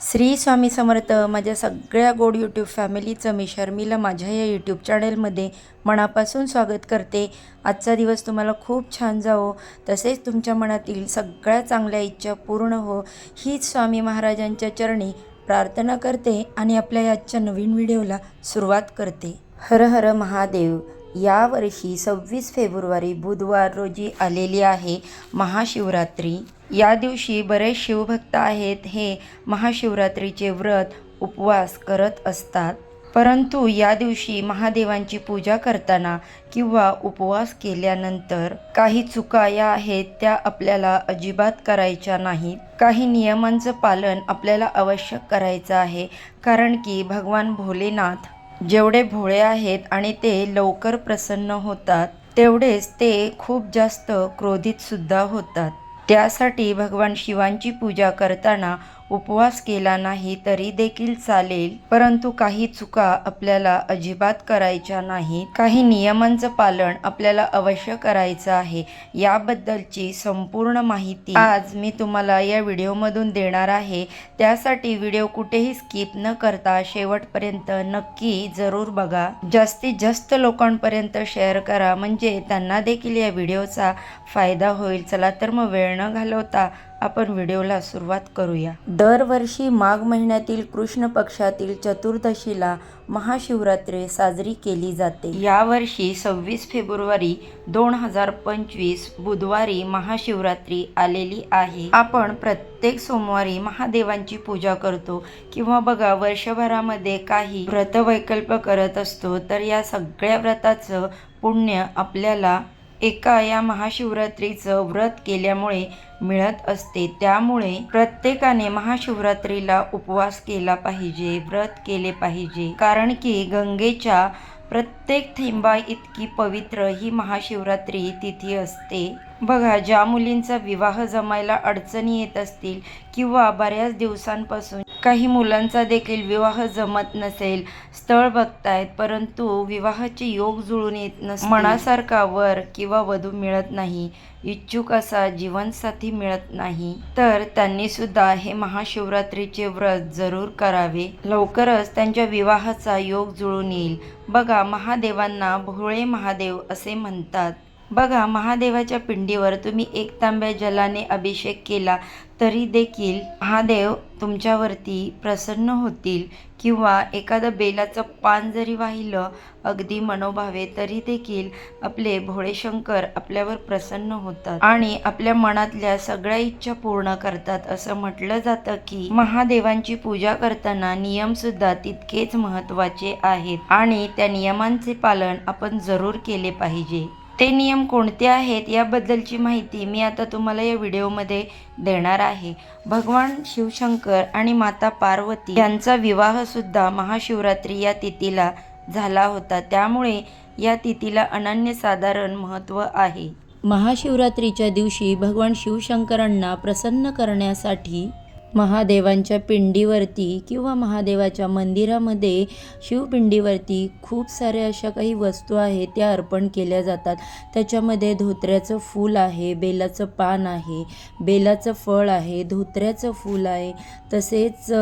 श्री स्वामी समर्थ माझ्या सगळ्या गोड यूट्यूब फॅमिलीचं मी शर्मिला माझ्या या यूट्यूब चॅनेलमध्ये मनापासून स्वागत करते. आजचा दिवस तुम्हाला खूप छान जावो. तसेच तुमच्या मनातील सगळ्या चांगल्या इच्छा पूर्ण हो. हीच स्वामी महाराजांच्या चरणी प्रार्थना करते आणि आपल्या आजच्या नवीन व्हिडिओला सुरुवात करते. हर हर महादेव यावर्षी सव्वीस फेब्रुवारी बुधवार रोजी आलेली आहे महाशिवरात्री. या दिवशी बरेच शिवभक्त आहेत हे महाशिवरात्रीचे व्रत उपवास करत असतात. परंतु या दिवशी महादेवांची पूजा करताना किंवा उपवास केल्यानंतर काही चुका या आहेत त्या आपल्याला अजिबात करायच्या नाहीत काही नियमांचं पालन आपल्याला आवश्यक करायचं आहे कारण की भगवान भोलेनाथ जेवढे भोळे आहेत आणि ते लवकर प्रसन्न होतात तेवढेच ते खूप जास्त क्रोधित सुद्धा होतात. त्यासाठी भगवान शिवांची पूजा करताना उपवास केला नाही तरी देखील चालेल. परंतु काही चुका आपल्याला अजिबात करायच्या नाहीत. काही नियमांचं पालन आपल्याला अवश्य करायचं आहे. याबद्दलची संपूर्ण माहिती आज मी तुम्हाला या व्हिडिओमधून देणार आहे. त्यासाठी व्हिडिओ कुठेही स्किप न करता शेवटपर्यंत नक्की जरूर बघा. जास्तीत जास्त लोकांपर्यंत शेअर करा. म्हणजे त्यांना देखील या व्हिडिओचा फायदा होईल. चला तर मग वेळ न घालवता आपण व्हिडिओला सुरुवात करूया. दरवर्षी माघ महिन्यातील कृष्ण पक्षातील चतुर्दशीला महाशिवरात्री साजरी केली जाते. यावर्षी सव्वीस फेब्रुवारी दोन हजार पंचवीस बुधवारी महाशिवरात्री आलेली आहे. आपण प्रत्येक सोमवारी महादेवांची पूजा करतो किंवा बघा वर्षभरामध्ये काही व्रतवैकल्प करत असतो तर या सगळ्या व्रताचं पुण्य आपल्याला एका या महाशिवरात्रीचं व्रत केल्यामुळे मिळत असते. त्यामुळे प्रत्येकाने महाशिवरात्रीला उपवास केला पाहिजे व्रत केले पाहिजे. कारण की गंगेच्या प्रत्येक थेंबा इतकी पवित्र ही महाशिवरात्री तिथी असते. बघा ज्या मुलींचा विवाह जमायला अडचणी येत असतील किंवा बऱ्याच दिवसांपासून काही मुलांचा देखील विवाह जमत नसेल स्थळ बघतायत परंतु विवाहाचे योग जुळून येत नस मनासारखा वर किंवा वधू मिळत नाही. इच्छुक असा जीवनसाथी मिळत नाही. तर त्यांनी सुद्धा हे महाशिवरात्रीचे व्रत जरूर करावे. लवकरच त्यांच्या विवाहाचा योग जुळून येईल. बघा महादेवांना भोळे महादेव असे म्हणतात. बघा महादेवाच्या पिंडीवर तुम्ही एक तांब्या जलाने अभिषेक केला तरी देखील महादेव तुमच्यावरती प्रसन्न होतील किंवा एखादं बेलाचं पान जरी वाहिलं अगदी मनोभावे तरी देखील आपले भोळेशंकर आपल्यावर प्रसन्न होतात आणि आपल्या मनातल्या सगळ्या इच्छा पूर्ण करतात. असं म्हटलं जातं की महादेवांची पूजा करताना नियम सुद्धा तितकेच महत्त्वाचे आहेत आणि त्या नियमांचे पालन आपण जरूर केले पाहिजे. ते नियम कोणते आहेत याबद्दलची माहिती मी आता तुम्हाला या व्हिडिओमध्ये देणार आहे. भगवान शिवशंकर आणि माता पार्वती यांचा विवाहसुद्धा महाशिवरात्री या तिथीला झाला होता. त्यामुळे या तिथीला अनन्यसाधारण महत्त्व आहे. महाशिवरात्रीच्या दिवशी भगवान शिवशंकरांना प्रसन्न करण्यासाठी महादेवांच्या पिंडीवरती किंवा महादेवाच्या मंदिरामध्ये शिवपिंडीवरती खूप साऱ्या अशा काही वस्तू आहेत त्या अर्पण केल्या जातात. त्याच्यामध्ये धोत्र्याचं फूल आहे बेलाचं पान आहे बेलाचं फळ आहे धोत्र्याचं फूल आहे. तसेच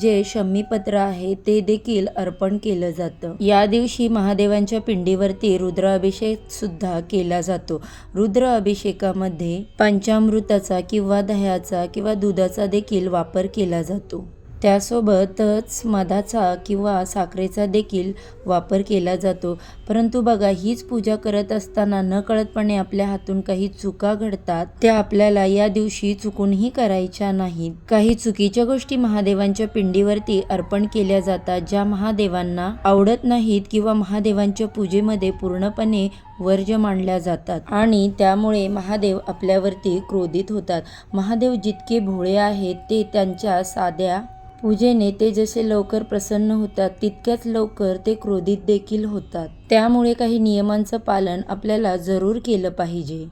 जे शमीपत्र आहे ते देखील अर्पण केलं जातं. या दिवशी महादेवांच्या पिंडीवरती रुद्राभिषेक सुद्धा केला जातो. रुद्र अभिषेकामध्ये पंचामृताचा किंवा दह्याचा किंवा दुधाचा देखील देखील वापर केला जातो. त्यासोबतच मधाचा किंवा साखरेचा देखील वापर केला जातो. परंतु बघा हीच पूजा करत असताना नकळतपणे आपल्या हातून काही चुका घडतात त्या आपल्याला या दिवशी चुकूनही करायच्या नाहीत. काही चुकीच्या गोष्टी महादेवांच्या पिंडीवरती अर्पण केल्या जातात ज्या महादेवांना आवडत नाहीत किंवा महादेवांच्या पूजेमध्ये पूर्णपणे वर्ज्य मानल्या जातात आणि त्यामुळे महादेव आपल्यावरती क्रोधित होतात. महादेव जितके भोळे आहेत ते त्यांच्या साध्या पूजेने ते जसे लवकर प्रसन्न होतात तितक्याच लवकर ते क्रोधित देखील होतात. त्यामुळे काही नियमांचं पालन आपल्याला जरूर केलं पाहिजे.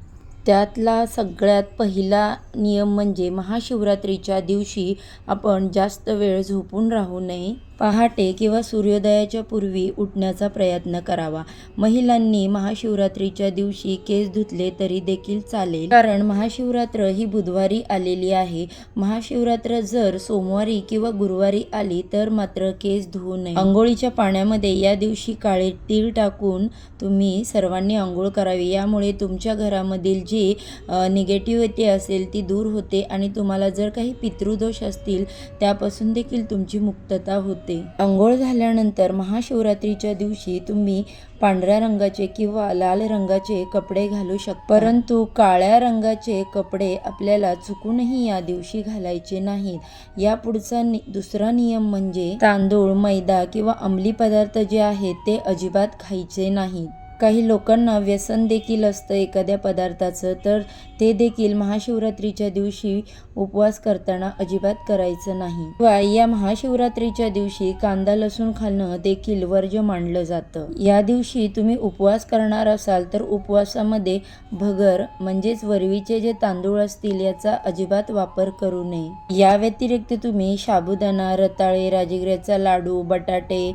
त्यातला सगळ्यात पहिला नियम म्हणजे महाशिवरात्रीच्या दिवशी आपण जास्त वेळ झोपून राहू नये. पहाटे किंवा सूर्योदयाच्या पूर्वी उठण्याचा प्रयत्न करावा. महिलांनी महाशिवरात्रीच्या दिवशी केस धुतले तरी देखील चालेल. कारण महाशिवरात्र ही बुधवारी आलेली आहे. महाशिवरात्र जर सोमवारी किंवा गुरुवारी आली तर मात्र केस धुवू नये. आंघोळीच्या पाण्यामध्ये या दिवशी काळे तीळ टाकून तुम्ही सर्वांनी आंघोळ करावी. यामुळे तुमच्या घरामधील जी निगेटिव्हिटी असेल ती दूर होते आणि तुम्हाला जर काही पितृदोष असतील त्यापासून देखील तुमची मुक्तता होते. आंघोळ झाल्यानंतर महाशिवरात्रीच्या दिवशी तुम्ही पांढऱ्या रंगाचे किंवा लाल रंगाचे कपडे घालू शकता. परंतु काळ्या रंगाचे कपडे आपल्याला चुकूनही या दिवशी घालायचे नाहीत. या पुढचा नि दुसरा नियम म्हणजे तांदूळ मैदा किंवा अंमली पदार्थ जे आहेत ते अजिबात खायचे नाहीत. काही लोकांना व्यसन देखील असतं एखाद्या पदार्थाचं तर ते देखील महाशिवरात्रीच्या दिवशी उपवास करताना अजिबात करायचं नाही. या महाशिवरात्रीच्या दिवशी कांदा लसूण खाणं देखील वर्ज्य मानलं जातं. या दिवशी तुम्ही उपवास करणार असाल तर उपवासामध्ये भगर म्हणजेच वरवीचे जे तांदूळ असतील याचा अजिबात वापर करू नये. या व्यतिरिक्त तुम्ही साबुदाणा रताळे राजगिऱ्याचा लाडू बटाटे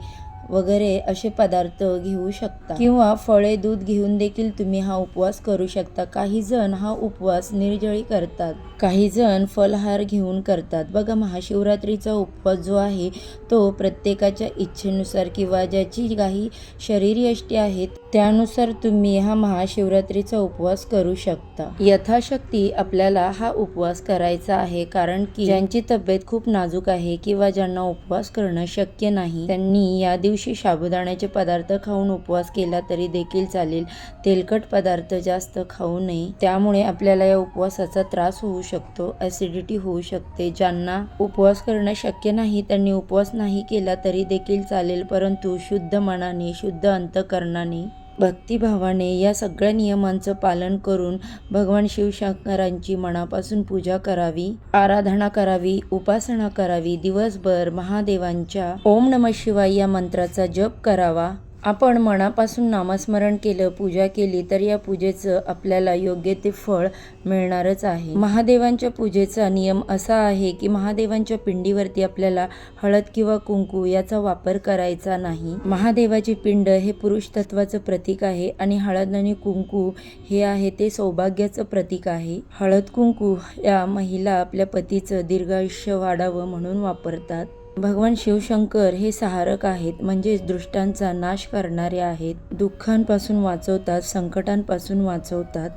वगैरे असे पदार्थ घेऊ शकता. किंवा फळे दूध घेऊन देखील तुम्ही हा उपवास करू शकता. काही जण हा उपवास निर्जळी करतात. काही जण फलहार घेऊन करतात. बघा महाशिवरात्रीचा उपवास जो आहे तो प्रत्येकाच्या इच्छेनुसार किंवा ज्याची काही शरीरयष्टी आहेत त्यानुसार तुम्ही हा महाशिवरात्रीचा उपवास करू शकता. यथाशक्ती आपल्याला हा उपवास करायचा आहे कारण की ज्यांची तब्येत खूप नाजूक आहे किंवा ज्यांना उपवास करणं शक्य नाही त्यांनी या दिवशी साबुदाण्याचे पदार्थ खाऊन उपवास केला तरी देखील चालेल. तेलकट पदार्थ जास्त खाऊ नये. त्यामुळे आपल्याला या उपवासाचा त्रास होऊ शकतो. ॲसिडिटी होऊ शकते. ज्यांना उपवास करणं शक्य नाही त्यांनी उपवास नाही केला तरी देखील चालेल. परंतु शुद्ध मनाने शुद्ध अंतकरणाने भक्तिभावाने या सगळ्या नियमांचं पालन करून भगवान शिवशंकरांची मनापासून पूजा करावी आराधना करावी उपासना करावी दिवसभर महादेवांच्या ओम नम शिवाय या मंत्राचा जप करावा. आपण मनापासून नामस्मरण केलं पूजा केली तर या पूजेचं आपल्याला योग्य ते फळ मिळणारच आहे. महादेवांच्या पूजेचा नियम असा आहे की महादेवांच्या पिंडीवरती आपल्याला हळद किंवा कुंकू याचा वापर करायचा नाही. महादेवाची पिंड हे पुरुष तत्वाचं प्रतीक आहे आणि हळद आणि कुंकू हे आहे ते सौभाग्याचं प्रतीक आहे. हळद कुंकू या महिला आपल्या पतीचं दीर्घायुष्य वाढावं म्हणून वापरतात. भगवान शिवशंकर हे सहारक आहेत म्हणजेच दृष्टांचा नाश करणारे आहेत. दुःखांपासून वाचवतात संकटांपासून वाचवतात.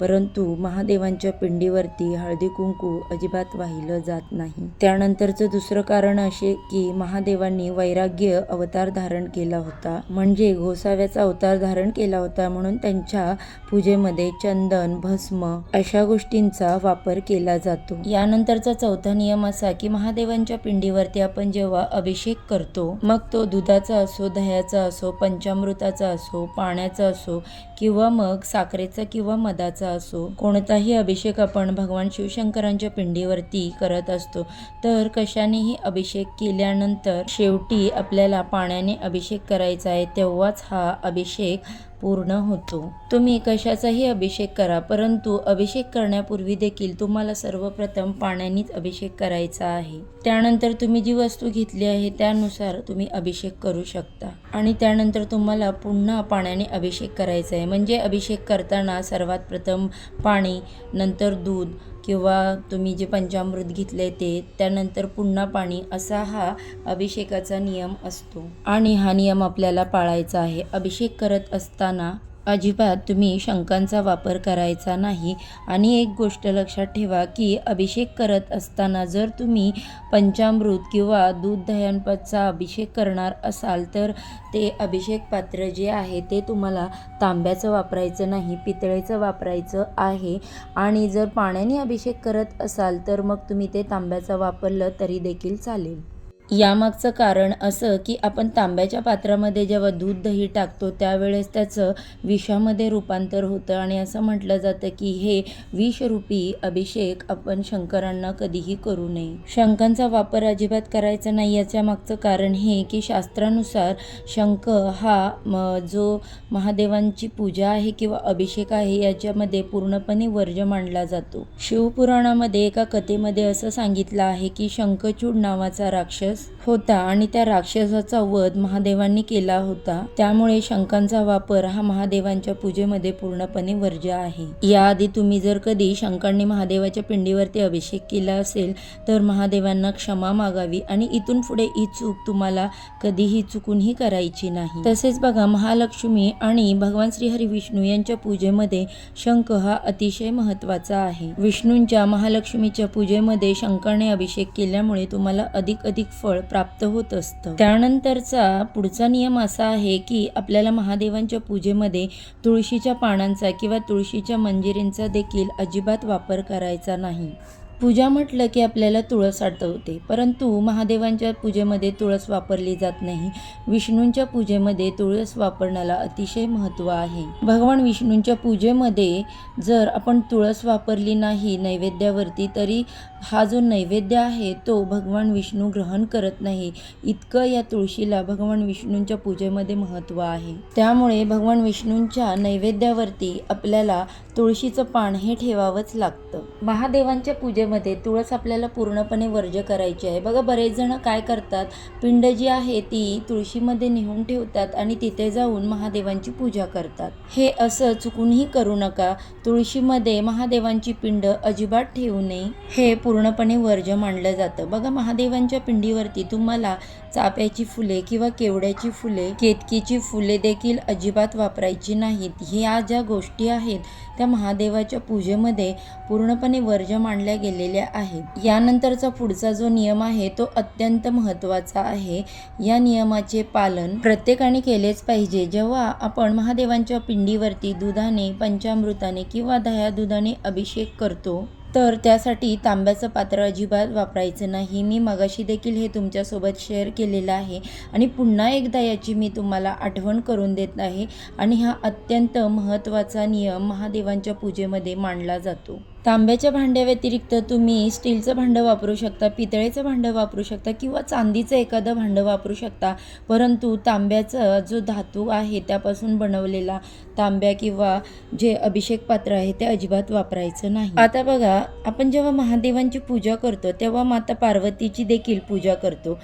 परंतु महादेवांच्या पिंडीवरती हळदी कुंकू अजिबात वाहिलं जात नाही. त्यानंतरचं दुसरं कारण असे की महादेवांनी वैराग्य अवतार धारण केला होता. म्हणजे गोसाव्याचा अवतार धारण केला होता म्हणून त्यांच्या पूजेमध्ये चंदन भस्म अशा गोष्टींचा वापर केला जातो. यानंतरचा चौथा नियम असा की महादेवांच्या पिंडीवरती आपण जेव्हा अभिषेक करतो मग तो दुधाचा असो दह्याचा असो पंचामृताचा असो पाण्याचा असो किंवा मग साखरेचा किंवा मधाचा असो. कोणताही अभिषेक आपण भगवान शिवशंकरांच्या पिंडीवरती करत असतो. तर कशानेही अभिषेक केल्यानंतर शेवटी आपल्याला पाण्याने अभिषेक करायचा आहे तेव्हाच हा अभिषेक पूर्ण होतो. तुम्ही कशाचाही अभिषेक करा परंतु अभिषेक करण्यापूर्वी देखील तुम्हाला सर्वप्रथम पाण्यानेच अभिषेक करायचा आहे. त्यानंतर तुम्ही जी वस्तू घेतली आहे त्यानुसार तुम्ही अभिषेक करू शकता. आणि त्यानंतर तुम्हाला पुन्हा पाण्याने अभिषेक करायचा आहे. म्हणजे अभिषेक करताना सर्वात प्रथम पाणी नंतर दूध किंवा तुम्ही जे पंचामृत घेतले ते त्यानंतर पुन्हा पाणी असा हा अभिषेकाचा नियम असतो. आणि हा नियम आपल्याला पाळायचा आहे. अभिषेक करत असताना अजिबात तुम्ही शंकांचा वापर करायचा नाही. आणि एक गोष्ट लक्षात ठेवा की अभिषेक करत असताना जर तुम्ही पंचामृत किंवा दूध दह्यांपाचा अभिषेक करणार असाल तर ते अभिषेक पात्र जे आहे ते तुम्हाला तांब्याचं वापरायचं नाही पितळेचं वापरायचं आहे. आणि जर पाण्याने अभिषेक करत असाल तर मग तुम्ही ते तांब्याचं वापरलं तरी देखील चालेल. यामागचं कारण असं की आपण तांब्याच्या पात्रामध्ये जेव्हा दूध दही टाकतो त्यावेळेस त्याचं विषामध्ये रूपांतर होतं आणि असं म्हटलं जातं की हे विषरूपी अभिषेक आपण शंकरांना कधीही करू नये. शंखांचा वापर अजिबात करायचा नाही. याच्या मागचं कारण हे की शास्त्रानुसार शंख हा म जो महादेवांची पूजा आहे किंवा अभिषेक आहे याच्यामध्ये पूर्णपणे वर्ज्य मानला जातो. शिवपुराणामध्ये एका कथेमध्ये असं सांगितलं आहे की शंखचूड नावाचा राक्षस राक्षस होता आणि त्या राक्षसाचा वध महादेवांनी केला होता. त्यामुळे शंखांचा वापर हा महादेवांच्या पूजेमध्ये पूर्णपणे वर्ज्य आहे. याआधी तुम्ही जर कधी शंकांनी महादेवाच्या पिंडीवरती अभिषेक केला असेल तर महादेवांना क्षमा मागावी आणि इथून पुढे ही चूक तुम्हाला कधीही चुकूनही करायची नाही. तसेच बघा महालक्ष्मी आणि भगवान श्रीहरी विष्णू यांच्या पूजेमध्ये शंख हा अतिशय महत्त्वाचा आहे. विष्णूंच्या महालक्ष्मीच्या पूजेमध्ये शंकरने अभिषेक केल्यामुळे तुम्हाला अधिक अधिक फळ प्राप्त होत असतं. त्यानंतरचा पुढचा नियम असा आहे की आपल्याला महादेवांच्या पूजेमध्ये तुळशीच्या पानांचा किंवा तुळशीच्या मंजिरींचा देखील अजिबात वापर करायचा नाही. पूजा म्हटलं की आपल्याला तुळस आठवते परंतु महादेवांच्या पूजेमध्ये तुळस वापरली जात नाही. विष्णूंच्या पूजेमध्ये तुळस वापरण्याला अतिशय महत्त्व आहे. भगवान विष्णूंच्या पूजेमध्ये जर आपण तुळस वापरली नाही नैवेद्यावरती तरी हा जो नैवेद्य आहे तो भगवान विष्णू ग्रहण करत नाही. इतकं या तुळशीला भगवान विष्णूंच्या पूजेमध्ये महत्त्व आहे. त्यामुळे भगवान विष्णूंच्या नैवेद्यावरती आपल्याला तुळशीचं पान हे ठेवावंच लागतं. महादेवांच्या पूजेमध्ये तुळस आपल्याला पूर्णपणे वर्ज्य करायची आहे. बघा बरेच जण काय करतात? पिंड जी आहे ती तुळशीमध्ये नेऊन ठेवतात आणि तिथे जाऊन महादेवांची पूजा करतात. हे असं चुकूनही करू नका. तुळशीमध्ये महादेवांची पिंड अजिबात ठेवू नये. हे पूर्णपणे वर्ज्य मानलं जातं. बघा महादेवांच्या पिंडीवरती तुम्हाला चाप्याची फुले किंवा केवड्याची फुले केतकीची फुले देखील अजिबात वापरायची नाहीत. ह्या ज्या गोष्टी आहेत त्या महादेवाच्या पूजेमध्ये पूर्णपणे वर्ज्य मानल्या गेलेल्या आहेत. यानंतरचा पुढचा जो नियम आहे तो अत्यंत महत्त्वाचा आहे. या नियमाचे पालन प्रत्येकाने केलेच पाहिजे. जेव्हा आपण महादेवांच्या पिंडीवरती दुधाने पंचामृताने किंवा दह्या दुधाने अभिषेक करतो तर त्यासाठी तांब्याचं पात्र अजिबात वापरायचं नाही. मी मगाशी देखील हे तुमच्यासोबत शेअर केलेलं आहे. आणि पुन्हा एकदा याची मी तुम्हाला आठवण करून देत आहे. आणि हा अत्यंत महत्त्वाचा नियम महादेवांच्या पूजेमध्ये मांडला जातो. तांब्याच्या भांड्याव्यतिरिक्त तुम्ही स्टीलचं भांडं वापरू शकता पितळेचं भांडं वापरू शकता किंवा चांदीचं एखादं भांडं वापरू शकता. परंतु तांब्याचा जो धातू आहे त्यापासून बनवलेला तांब्या किंवा जे अभिषेक पात्र आहे ते अजिबात वापरायचं नाही. आता बघा आपण जेव्हा महादेवांची पूजा करतो तेव्हा माता पार्वतीची देखील पूजा करतो.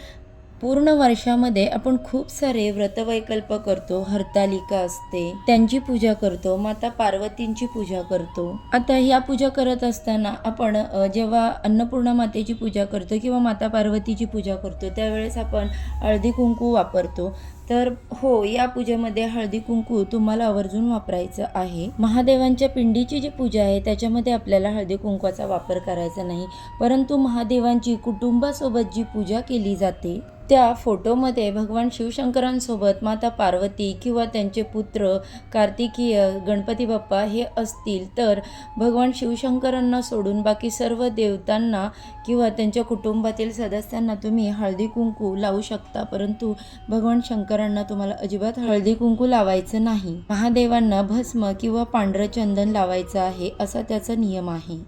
पूर्ण वर्षामध्ये आपण खूप सारे व्रतवैकल्प करतो हरतालिका असते त्यांची पूजा करतो माता पार्वतींची पूजा करतो. आता ह्या पूजा करत असताना आपण जेव्हा अन्नपूर्णा मातेची पूजा करतो किंवा माता पार्वतीची पूजा करतो त्यावेळेस आपण हळदी कुंकू वापरतो. तर हो या पूजेमध्ये हळदी कुंकू तुम्हाला आवर्जून वापरायचं आहे. महादेवांच्या पिंडीची जी पूजा आहे त्याच्यामध्ये आपल्याला हळदी कुंकवाचा वापर करायचा नाही. परंतु महादेवांची कुटुंबासोबत जी पूजा केली जाते त्या फोटोमध्ये भगवान शिवशंकरांसोबत माता पार्वती किंवा त्यांचे पुत्र कार्तिकीय गणपती बाप्पा हे असतील तर भगवान शिवशंकरांना सोडून बाकी सर्व देवतांना किंवा त्यांच्या कुटुंबातील सदस्यांना तुम्ही हळदी कुंकू लावू शकता. परंतु भगवान शंकरांना तुम्हाला अजिबात हळदी कुंकू लावायचं नाही. महादेवांना भस्म किंवा पांढरं चंदन लावायचं आहे असा त्याचा नियम आहे.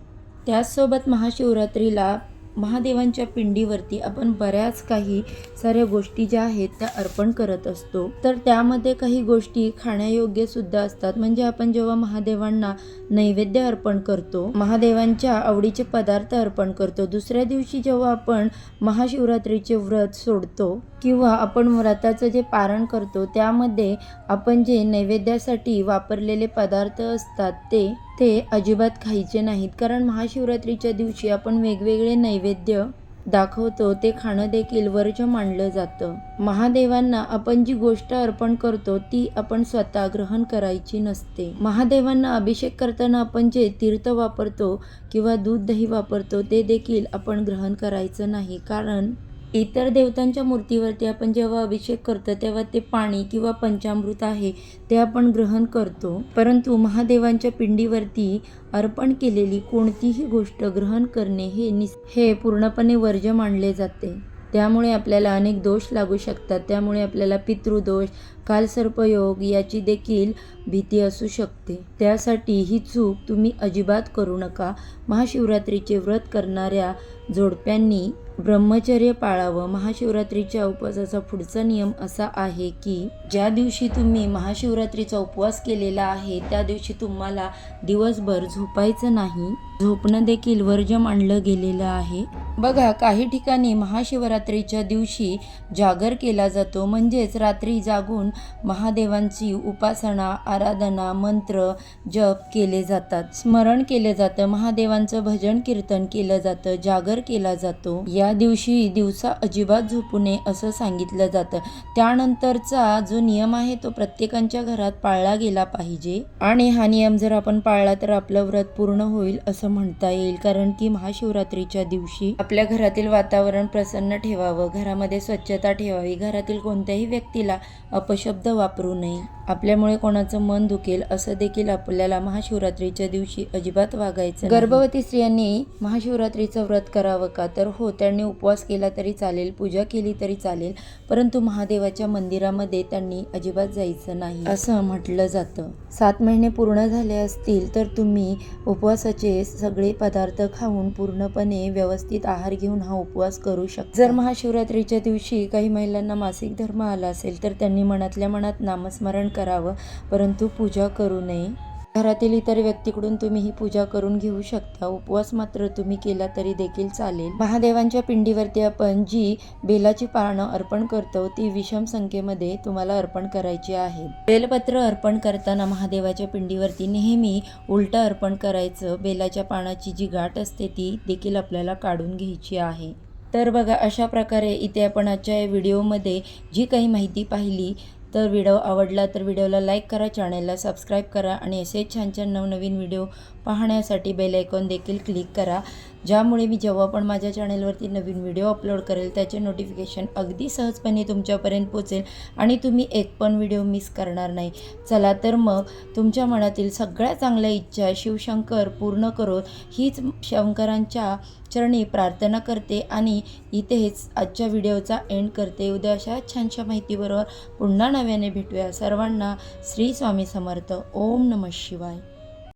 त्याचसोबत महाशिवरात्रीला महादेवांच्या पिंडीवरती आपण बऱ्याच काही साऱ्या गोष्टी ज्या आहेत त्या अर्पण करत असतो. तर त्यामध्ये काही गोष्टी खाण्यायोग्य सुद्धा असतात. म्हणजे आपण जेव्हा महादेवांना नैवेद्य अर्पण करतो महादेवांच्या आवडीचे पदार्थ अर्पण करतो. दुसऱ्या दिवशी जेव्हा आपण महाशिवरात्रीचे व्रत सोडतो किंवा आपण व्रताचं जे पारण करतो त्यामध्ये आपण जे नैवेद्यासाठी वापरलेले पदार्थ असतात ते ते अजिबात खायचे नाहीत. कारण महाशिवरात्रीच्या दिवशी आपण वेगवेगळे नैवेद्य दाखवतो ते खाणं देखील वर्ज मानलं जातं. महादेवांना आपण जी गोष्ट अर्पण करतो ती आपण स्वतः ग्रहण करायची नसते. महादेवांना अभिषेक करताना आपण जे तीर्थ वापरतो किंवा दूध दही वापरतो ते देखील आपण ग्रहण करायचं नाही. कारण इतर देवतांच्या मूर्तीवरती आपण जेव्हा अभिषेक करतो तेव्हा ते पाणी किंवा पंचामृत आहे ते आपण ग्रहण करतो. परंतु महादेवांच्या पिंडीवरती अर्पण केलेली कोणतीही गोष्ट ग्रहण करणे हे निस हे पूर्णपणे वर्ज्य मानले जाते. त्यामुळे आपल्याला अनेक दोष लागू शकतात. त्यामुळे आपल्याला पितृदोष कालसर्पयोग याची देखील भीती असू शकते. त्यासाठी ही चूक तुम्ही अजिबात करू नका. महाशिवरात्रीचे व्रत करणाऱ्या जोडप्यांनी ब्रह्मचर्य पाळावं महाशिवरात्रीच्या उपवासाचा पुढचा नियम असा आहे की ज्या दिवशी तुम्ही महाशिवरात्रीचा उपवास केलेला आहे त्या दिवशी तुम्हाला दिवसभर झोपायचं नाही. झोपणं देखील वर्ज्य मानलं गेलेलं आहे. बघा काही ठिकाणी महाशिवरात्रीच्या दिवशी जागर केला जातो म्हणजेच रात्री जागून महादेवांची उपासना आराधना मंत्र जप केले जातात. स्मरण केलं जातं महादेवांचं भजन कीर्तन केलं जातं जागर केला जातो. या दिवशी दिवसा अजिबात झोपू नये असं सांगितलं जातं. त्यानंतरचा जो नियम आहे तो प्रत्येकांच्या घरात पाळला गेला पाहिजे. आणि हा नियम जर आपण पाळला तर आपलं व्रत पूर्ण होईल असं म्हणता येईल. कारण की महाशिवरात्रीच्या दिवशी आपल्या घरातील वातावरण प्रसन्न ठेवावं घरामध्ये स्वच्छता ठेवावी घरातील कोणत्याही व्यक्तीला अपशब्द वापरू नये. आपल्यामुळे कोणाचं मन दुखेल असं देखील आपल्याला महाशिवरात्रीच्या दिवशी अजिबात वागायचं गर्भवती स्त्रियांनी महाशिवरात्रीचं व्रत करावं का? तर हो त्यांनी उपवास केला तरी चालेल पूजा केली तरी चालेल परंतु महादेवाच्या मंदिरामध्ये त्यांनी अजिबात जायचं नाही असं म्हटलं जातं. सात महिने पूर्ण झाले असतील तर तुम्ही उपवासाचे सगळे पदार्थ खाऊन पूर्णपणे व्यवस्थित आहार घेऊन हा उपवास करू शकता. जर महाशिवरात्रीच्या दिवशी काही महिलांना मासिक धर्म आला असेल तर त्यांनी मनातल्या मनात नामस्मरण करावं परंतु पूजा करू नये. घरातील इतर व्यक्तीकडून तुम्ही ही पूजा करून घेऊ शकता. उपवास मात्र तुम्ही केला तरी देखील चालेल. महादेवांच्या पिंडीवरती आपण जी बेलाची पानं अर्पण करतो ती विषम संख्येमध्ये तुम्हाला अर्पण करायची आहे. बेलपत्र अर्पण करताना महादेवाच्या पिंडीवरती नेहमी उलटं अर्पण करायचं. बेलाच्या पानाची जी गाठ असते ती देखील आपल्याला काढून घ्यायची आहे. तर बघा अशा प्रकारे इथे आपण आजच्या या व्हिडिओमध्ये जी काही माहिती पाहिली तर व्हिडिओ आवडला तर व्हिडिओला लाईक करा चॅनलला सबस्क्राईब करा आणि असे छान छान नवनवीन व्हिडिओ पाहण्यासाठी बेल आयकॉन देखील क्लिक करा. ज्यामुळे मी जेव्हा पण माझ्या चॅनलवरती नवीन व्हिडिओ अपलोड करेल त्याचे नोटिफिकेशन अगदी सहजपणे तुमच्यापर्यंत पोचेल आणि तुम्ही एक पण व्हिडिओ मिस करणार नाही. चला तर मग तुमच्या मनातील सगळ्या चांगल्या इच्छा शिवशंकर पूर्ण करोत हीच शंकरांच्या चरणी प्रार्थना करते आणि इथेच आजच्या व्हिडिओचा एंड करते. उद्या अशा छानशा माहितीबरोबर पुन्हा नव्याने भेटूया. सर्वांना श्री स्वामी समर्थ. ओम नमः शिवाय.